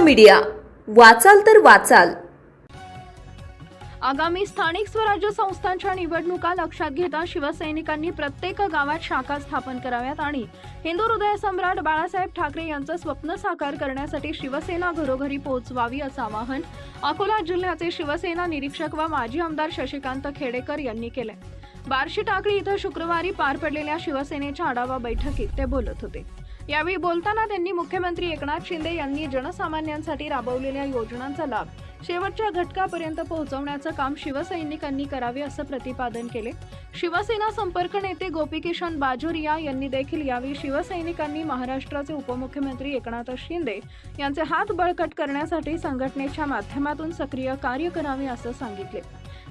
Media. वाचाल तर वाचाल. आगामी स्थानिक स्वराज्य संस्थांच्या निवडणुका लक्षात घेता शिवसैनिकांनी प्रत्येक गावात शाखा स्थापन कराव्यात आणि हिंदू हृदय सम्राट बाळासाहेब ठाकरे यांचं स्वप्न साकार करण्यासाठी शिवसेना घरोघरी पोहोचवावी असं आवाहन अकोला जिल्ह्याचे शिवसेना निरीक्षक व माजी आमदार शशिकांत खेडेकर यांनी केले बार्शी टाकळी इथं शुक्रवारी पार पडलेल्या शिवसेनेच्या आढावा बैठकीत ते बोलत होते. यावेळी बोलताना त्यांनी मुख्यमंत्री एकनाथ शिंदे यांनी जनसामान्यांसाठी राबवलेल्या योजनांचा लाभ शेवटच्या घटकापर्यंत पोहोचवण्याचं काम शिवसैनिकांनी करावे असं प्रतिपादन केले. शिवसेना संपर्क नेते गोपीकिशन बाजोरिया यांनी देखील यावेळी शिवसैनिकांनी महाराष्ट्राचे उपमुख्यमंत्री एकनाथ शिंदे यांचे हात बळकट करण्यासाठी संघटनेच्या माध्यमातून सक्रिय कार्य करावे असं सांगितले.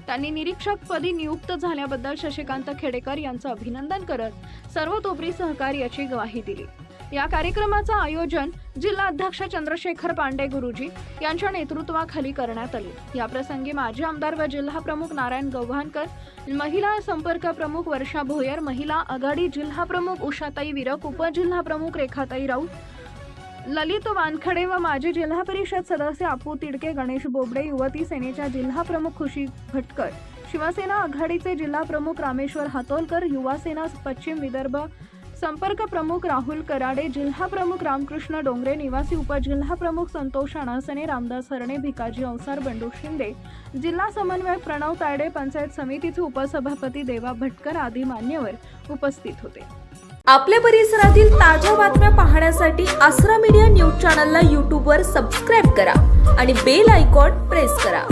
त्यांनी निरीक्षकपदी नियुक्त झाल्याबद्दल शशिकांत खेडेकर यांचं अभिनंदन करत सर्वतोपरी सहकार्याची ग्वाही दिली. या कार्यक्रमाचं आयोजन जिल्हा अध्यक्ष चंद्रशेखर पांडे गुरुजी यांच्या नेतृत्वाखाली करण्यात आले. याप्रसंगी माजी आमदार व जिल्हा प्रमुख नारायण गव्हाणकर महिला संपर्क प्रमुख वर्षा भोयर महिला आघाडी जिल्हा प्रमुख उषाताई विरक उपजिल्हा प्रमुख रेखाताई राऊत ललित वानखडे व माजी जिल्हा परिषद सदस्य आपू तिडके गणेश बोबडे युवती सेनेच्या जिल्हा प्रमुख खुशी भटकर शिवसेना आघाडीचे जिल्हा प्रमुख रामेश्वर हातोलकर युवा सेना पश्चिम विदर्भ संपर्क प्रमुख राहुल कराडे जिल्हा प्रमुख रामकृष्ण डोंगरे निवासी उपजिल्हा प्रमुख संतोष अणासने रामदास हरणे भिकाजी अवसार बंडू शिंदे जिल्हा समन्वयक प्रणव तायडे पंचायत समितीचे उपसभापती देवा भटकर आदी मान्यवर उपस्थित होते. आपल्या परिसरातील ताज्या बातम्या पाहण्यासाठी आसरा मीडिया न्यूज चॅनलला यूट्यूबवर सबस्क्राईब करा आणि बेल आयकॉन प्रेस करा.